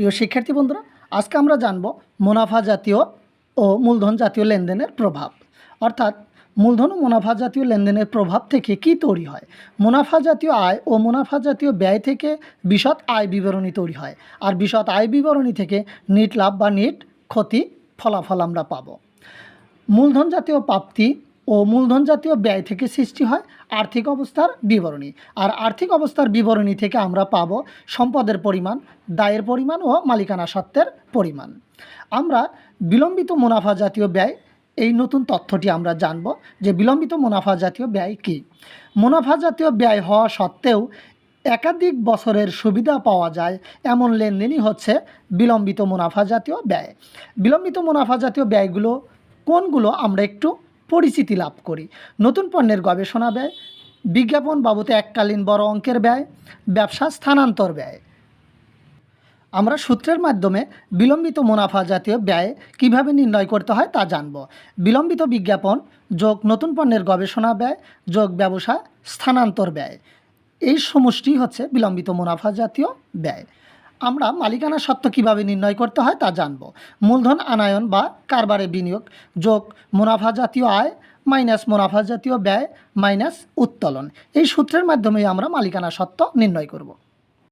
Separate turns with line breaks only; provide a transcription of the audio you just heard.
প্রিয় শিক্ষার্থী বন্ধুরা, আজকে আমরা জানব মুনাফা জাতীয় ও মূলধন জাতীয় লেনদেনের প্রভাব। অর্থাৎ মূলধন ও মুনাফা জাতীয় লেনদেনের প্রভাব থেকে কি তৈরি হয়? মুনাফা জাতীয় আয় ও মুনাফা জাতীয় ব্যয় থেকে বিশদ আয় বিবরণী তৈরি হয়। আর বিশদ আয় বিবরণী থেকে নিট লাভ বা নিট ক্ষতি ফলাফল আমরা পাবো। মূলধন জাতীয় প্রাপ্তি ও মূলধন জাতীয় ব্যয় থেকে সৃষ্টি হয় আর্থিক অবস্থার বিবরণী। আর আর্থিক অবস্থার বিবরণী থেকে আমরা পাব সম্পদের পরিমাণ, দায়ের পরিমাণ ও মালিকানা সত্ত্বের পরিমাণ। আমরা বিলম্বিত মুনাফা জাতীয় ব্যয়, এই নতুন তথ্যটি আমরা জানব যে বিলম্বিত মুনাফা জাতীয় ব্যয় কী। মুনাফা জাতীয় ব্যয় হওয়া সত্ত্বেও একাধিক বছরের সুবিধা পাওয়া যায় এমন লেনদেনই হচ্ছে বিলম্বিত মুনাফা জাতীয় ব্যয়। বিলম্বিত মুনাফা জাতীয় ব্যয়গুলো কোনগুলো আমরা একটু পরিচিতি লাভ করি। নতুন পণ্যের গবেষণা ব্যয়, বিজ্ঞাপন বাবদে এককালীন বড় অঙ্কের ব্যয়, ব্যবসা স্থানান্তর ব্যয়। আমরা সূত্রের মাধ্যমে বিলম্বিত মুনাফা জাতীয় ব্যয় কীভাবে নির্ণয় করতে হয় তা জানব। বিলম্বিত বিজ্ঞাপন যোগ নতুন পণ্যের গবেষণা ব্যয় যোগ ব্যবসা স্থানান্তর ব্যয়। এই সমষ্টি হচ্ছে বিলম্বিত মুনাফা জাতীয় ব্যয়। আমরা মালিকানা সত্ত্ব কীভাবে নির্ণয় করতে হয় তা জানব। মূলধন আনায়ন বা কারবারে বিনিয়োগ যোগ মুনাফা জাতীয় আয় মাইনাস মুনাফা জাতীয় ব্যয় মাইনাস উত্তোলন। এই সূত্রের মাধ্যমে আমরা মালিকানা সত্ত্ব নির্ণয় করব।